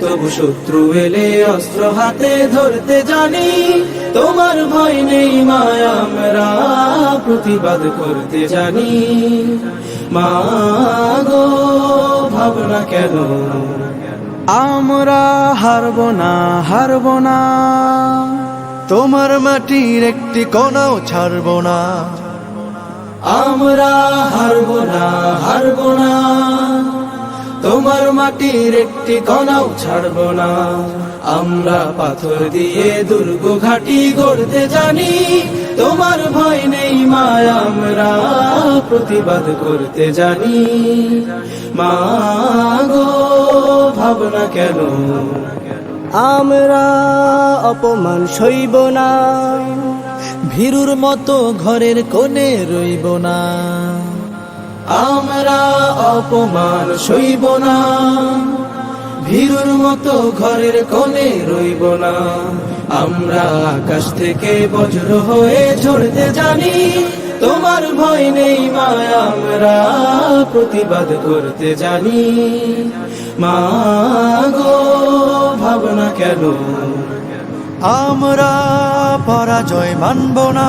তবু শত্রু এলে অস্ত্র হাতে ধরতে জানি, তোমার ভয় নেই মা আমরা প্রতিবাদ করতে জানি। মা ভাবনা কেন? আমরা হারব না হারব না। তোমার মাটির একটি কণাও ছাড়ব না। আমরা হারব না হারব না। মাটির একটি কণাও ছাড়ব না। আমরা পাথর দিয়ে দুর্গ ঘাটি গড়তে জানি, তোমার ভয় নেই মা, আমরা প্রতিবাদ করতে জানি। মা গো, ভাবনা কেন? আমরা অপমান সইব না, ভীরুর মতো ঘরের কোণে রইব না। আমরা অপমান সইব না। ভীরুর মতো ঘরের কোণে রইব না। আমরা আকাশ থেকে বজ্র হয়ে ঝরতে জানি, তোমার ভয় নেই মা আমরা প্রতিবাদ করতে জানি। মা গো ভাবনা কেন? আমরা পরাজয় মানব না।